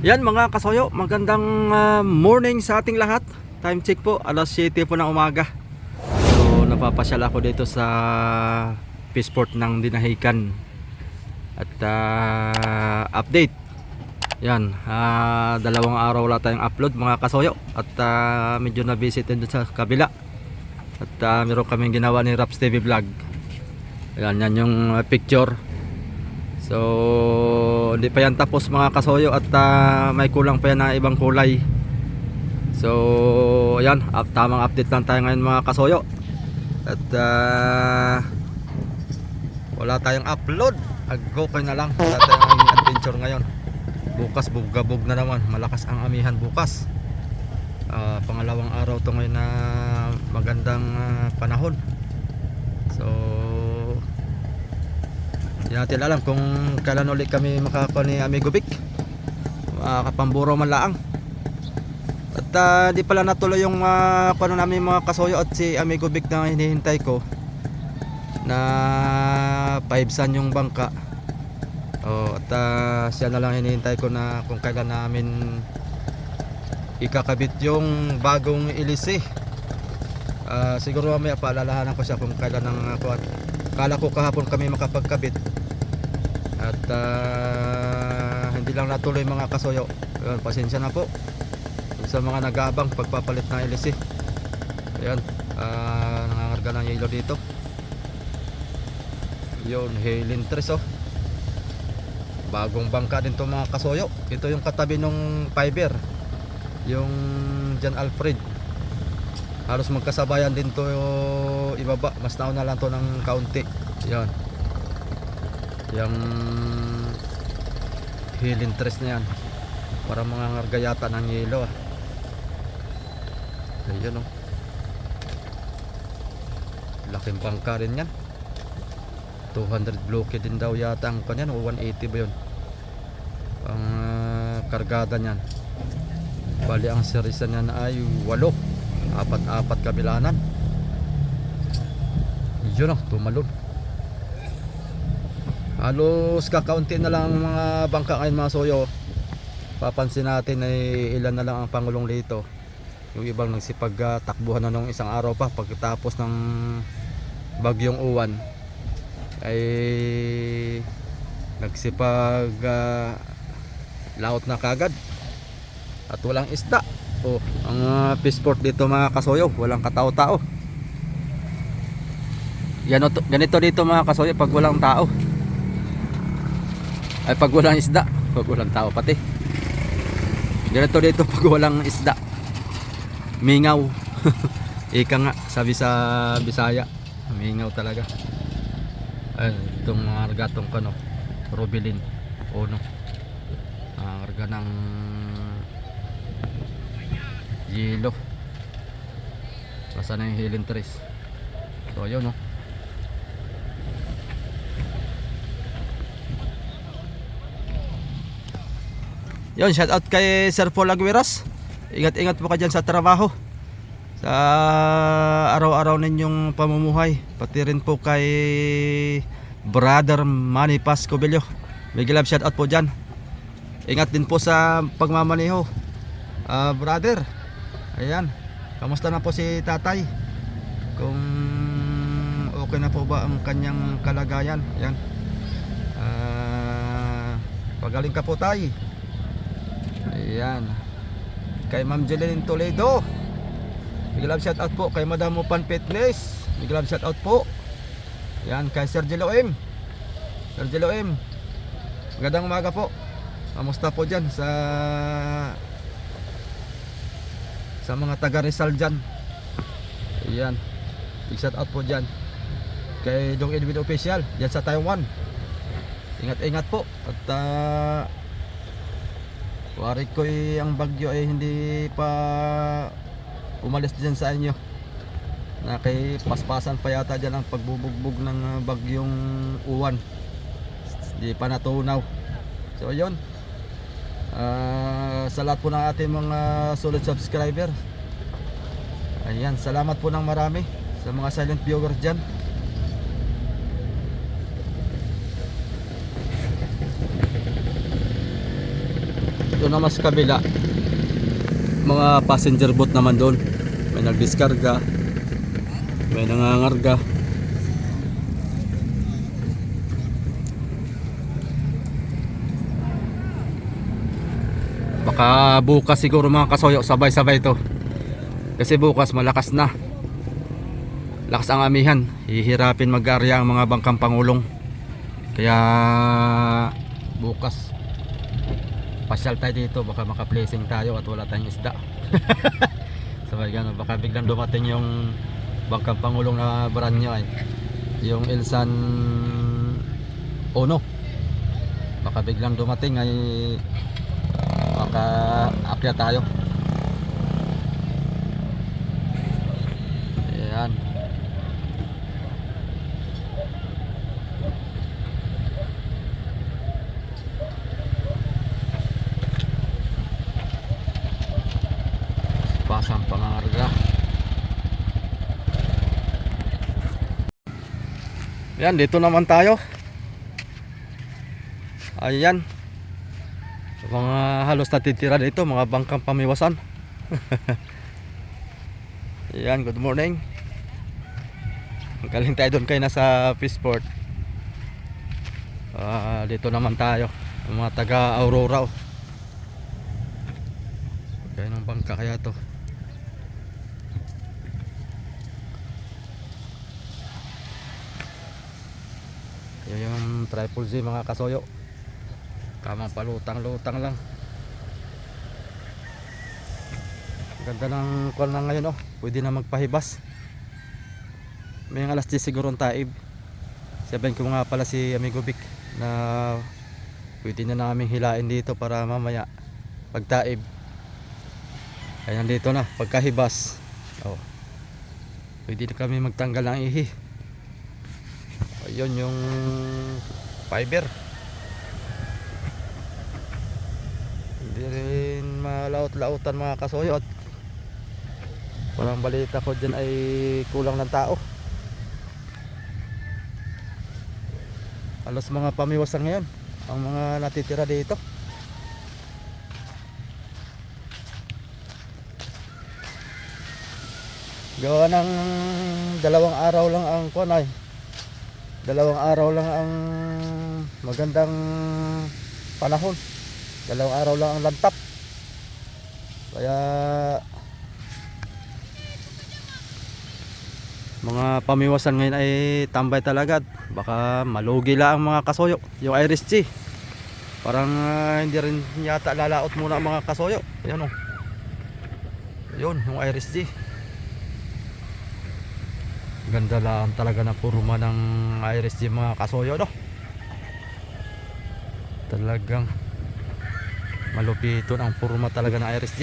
Yan mga kasoyo, magandang ah, morning sa ating lahat. Time check po, alas 7 po ng umaga. So napapasyal ako dito sa Peaceport ng Dinahican. At ah, update. Yan, ah, dalawang araw wala tayong upload mga kasoyo. At ah, medyo na-visit din sa kabila. At ah, meron kaming ginawa ni Raps TV Vlog. Yan, yan yung picture. So, hindi pa yan tapos mga kasoyo at ah, may kulang pa yan na ibang kulay. So, ayan, up, tamang update lang tayo ngayon mga kasoyo. At ah, wala tayong upload. Ag-go kayo na lang. Wala tayong adventure ngayon. Bukas bugabog na naman. Malakas ang amihan bukas. Ah, pangalawang araw to ngayon na magandang ah, panahon. So, hindi natin alam kung kailan ulit kami makakakuha ni Amigo Vic. Makakapamburo man laang. At ah, di pala natuloy yung uh, kuno namin mga kasoyo at si Amigo Vic na hinihintay ko na paibsan yung bangka. Oh, at ah, siya na lang hinihintay ko na kung kailan namin ikakabit yung bagong ilisi. Ah, siguro mamaya paalalahanan ko siya kung kailan ang uh, Kala ko kahapon kami makapagkabit. At ah, hindi lang natuloy mga kasoyo. Ayun, pasensya na po. Sa mga nag-aabang pagpapalit ng LC. Ayun, ah, nangangarga ng yelo dito. Yun, Halen Tres oh. Bagong bangka din to mga kasoyo. Ito yung katabi nung fiber. Yung Jan Alfred. Halos magkasabayan din to ibaba. Mas nauna lang to ng kaunti. Yan. Yung Halen Tres na yan. Para mga ngarga yata ng yelo ah. Ayun oh. Laking bangka rin yan. 200 bloke din daw yata ang kanyan o 180 ba yun ang ah, kargada niyan bali ang series niyan ay 8 apat apat kabilanan yun o tumalon. Halos kakaunti na lang ang mga bangka ngayon mga soyo. Papansin natin ay ilan na lang ang pangulong dito yung ibang nagsipag takbuhan na nung isang araw pa pagkatapos ng bagyong uwan ay nagsipag ah, laot na kagad. At walang isda oh, ang uh, fishport dito mga kasoyo walang katao-tao. Yan, ganito dito mga kasoyo pag walang tao. Ay pag walang isda pag walang tao pati. Ganito dito pag walang isda. Mingaw. Ika nga sabi sa Bisaya. Mingaw talaga. Ay itong mga argatong kano Robilin Ono. Ang arga ng yelo basta na yung Helen Tres so yun no? Yun shout out kay Sir Paul Aguiras. Ingat ingat po ka dyan sa trabaho. Sa araw-araw ninyong pamumuhay. Pati rin po kay brother Manny Pascobilio Miguel love shout out po dyan. Ingat din po sa pagmamaneho Ah, brother ayan kamusta na po si tatay kung okay na po ba ang kanyang kalagayan ayan Ah, pagaling ka po tay ayan kay Ma'am Jeline Toledo Big love shout out po kay Madam Upan Fitness. Big love shout out po. Yan kay Sir Jelo M. Sir Jelo M. Magandang umaga po. Kamusta po dyan sa sa mga taga Rizal dyan. Ayan. Big shout out po dyan. Kay Dong Edwin Official dyan sa Taiwan. Ingat-ingat po. At uh, Wari ko ang bagyo ay hindi pa umalis dyan sa inyo na kay paspasan pa yata dyan ang pagbubugbog ng ah, bagyong uwan di pa natunaw so yun Ah, sa lahat po ng ating mga solid subscriber ayan salamat po ng marami sa mga silent viewers dyan Doon naman sa kabila, mga passenger boat naman doon. May nagdiskarga, may nangangarga. Baka bukas siguro mga kasoyo, sabay-sabay to. Kasi bukas malakas na. Lakas ang amihan. Hihirapin mag-arya ang mga bangkang pangulong. Kaya bukas pasyal tayo dito baka maka-placing tayo at wala tayong isda. Sabay gano'n, baka biglang dumating yung bangkang pangulong na brand nyo ay yung Ilsan Ono. Baka biglang dumating ay baka akya tayo. Ayan. pasang pangangarga yan dito naman tayo ayan mga halos natitira dito mga bangkang pamiwasan yan good morning galing tayo doon kayo nasa Fishport Ah, dito naman tayo mga taga Aurora oh. Kaya ng bangka kaya to. Kaya yung triple Z mga kasoyo. Tamang palutang-lutang lang. Ang Ganda ng kwan na ngayon oh. Pwede na magpahibas. May alas 10 siguro ang taib. Sabihin ko nga pala si Amigo Vic na pwede na namin hilain dito para mamaya pagtaib Ayan dito na, pagkahibas. Oh. Pwede na kami magtanggal ng ihi. Ayun yung fiber. Hindi rin malaot-lautan mga kasoyo at walang balita ko dyan ay kulang ng tao. Alos mga pamiwasan ngayon ang mga natitira dito. Gawa ng dalawang araw lang ang kunay. Dalawang araw lang ang magandang panahon. Dalawang araw lang ang lantap. Kaya mga pamiwasan ngayon ay tambay talaga. Baka malugi lang ang mga kasoyo. Yung Iris G. Parang ah, hindi rin yata lalaot muna ang mga kasoyo. Yan o. Yun, yung Iris G. Ganda lang talaga na purma ng Iris G mga kasoyo no. Talagang malupito ang purma talaga ng Iris G.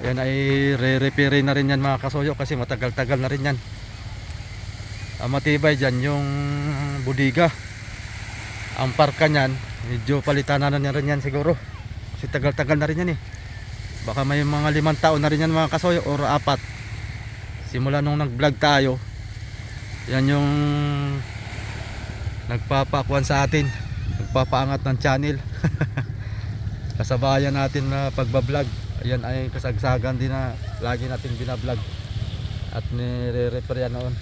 Yan ay re-repair na rin yan mga kasoyo kasi matagal-tagal na rin yan. Ang matibay dyan yung budiga. Ang parka niyan, medyo palitan na na rin yan siguro. Kasi tagal-tagal na rin yan eh. Baka may mga limang taon na rin yan mga kasoyo or apat. Simula nung nag-vlog tayo. Yan yung nagpapakuan sa atin. Nagpapaangat ng channel. Kasabayan natin na pagbablog. Ayan ay kasagsagan din na lagi nating binablog. At nire-repair yan noon.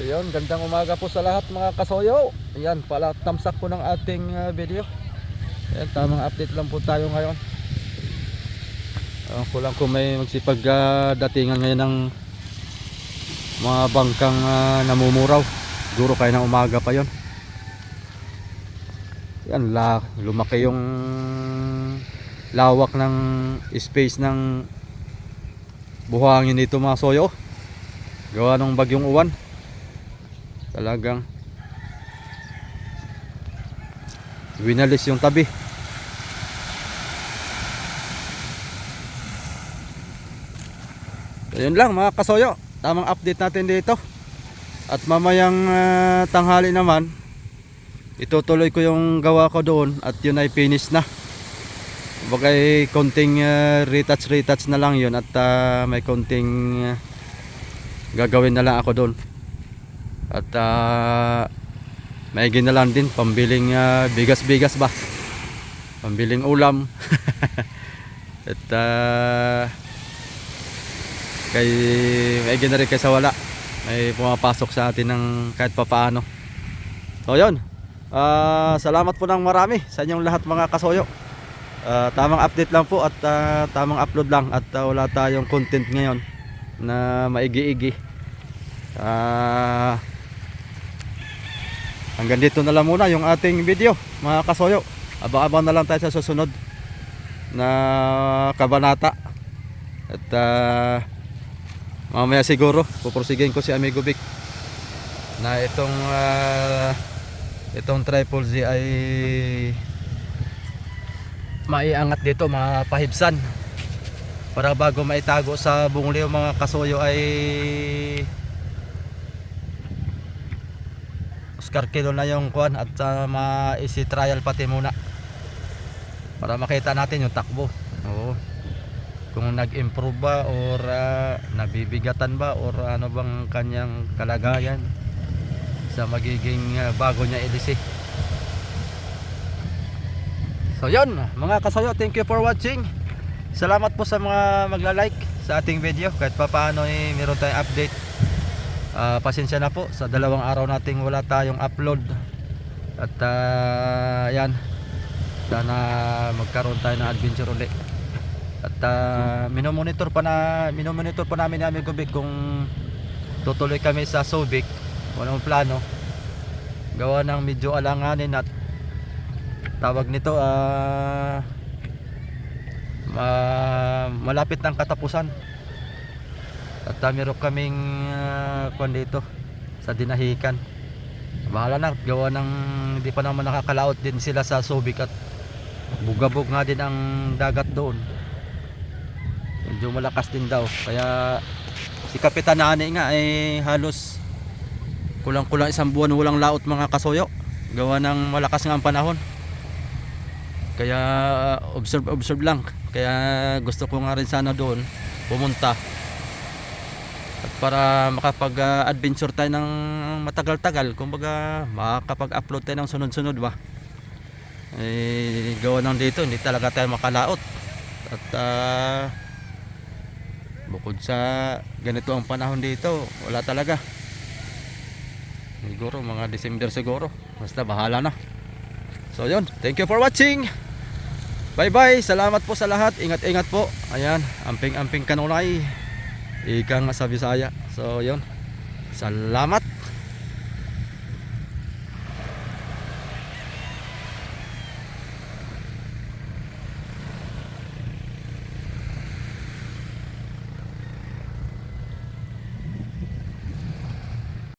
Ayun, gandang umaga po sa lahat mga kasoyo. Ayan, pala tamsak po ng ating uh, video. Ayan, tamang update lang po tayo ngayon. Ewan ko kung may magsipag uh, datingan ngayon ng mga bangkang uh, namumuraw. Siguro kaya ng umaga pa yon. Yan, la, lumaki yung lawak ng space ng buhangin dito mga soyo. Gawa ng bagyong uwan. Talagang winalis yung tabi. Ayun lang mga kasoyo, tamang update natin dito. At mamayang ah, tanghali naman, itutuloy ko yung gawa ko doon at yun ay finish na. Bagay konting uh, retouch retouch na lang yun at ah, may konting ah, gagawin na lang ako doon. At ah, maigi na lang din pambiling ah, bigas-bigas ba. Pambiling ulam. At ah, kay na rin kaysa wala. May pumapasok sa atin ng kahit papaano. So yun. Ah, salamat po ng marami sa inyong lahat mga kasoyo. Ah, tamang update lang po at ah, tamang upload lang at ah, wala tayong content ngayon na maigi-igi. Ah, hanggang dito na lang muna yung ating video mga kasoyo. Abang-abang na lang tayo sa susunod na kabanata. At ah, mamaya siguro puporsigin ko si Amigo Vic na itong ah, itong triple Z ay maiangat dito mga pahibsan. Para bago maitago sa bungli yung mga kasoyo ay Oscar kilo na yung kuan at uh, ma-isi trial pati muna. Para makita natin yung takbo. Oo kung nag-improve ba or ah, nabibigatan ba or ano bang kanyang kalagayan sa magiging ah, bago niya ilisi So yun, mga kasayo, thank you for watching. Salamat po sa mga magla-like sa ating video. Kahit pa paano eh, meron tayong update. Ah, pasensya na po sa dalawang araw nating wala tayong upload. At ah, yan, sana magkaroon tayo ng adventure ulit. At uh, minomonitor pa na minomonitor pa namin ni Amigo Vic kung tutuloy kami sa Subic. Walang plano. Gawa ng medyo alanganin at tawag nito ah ma- malapit ng katapusan at uh, meron kaming uh, kwan dito sa dinahikan bahala na gawa ng hindi pa naman nakakalaot din sila sa Subic at bugabog nga din ang dagat doon medyo malakas din daw. Kaya si Kapitan Nani nga ay halos kulang kulang isang buwan walang laot mga kasoyo. Gawa ng malakas nga ang panahon. Kaya observe observe lang. Kaya gusto ko nga rin sana doon pumunta. At para makapag uh, adventure tayo ng matagal-tagal kumbaga makakapag-upload tayo ng sunod-sunod ba? Eh gawa ng dito hindi talaga tayo makalaot. At uh, bukod sa ganito ang panahon dito wala talaga siguro mga December siguro basta bahala na so yun thank you for watching Bye bye, salamat po sa lahat. Ingat-ingat po. Ayan, amping-amping kanunay. Ika nga sa Bisaya. So, yun. Salamat.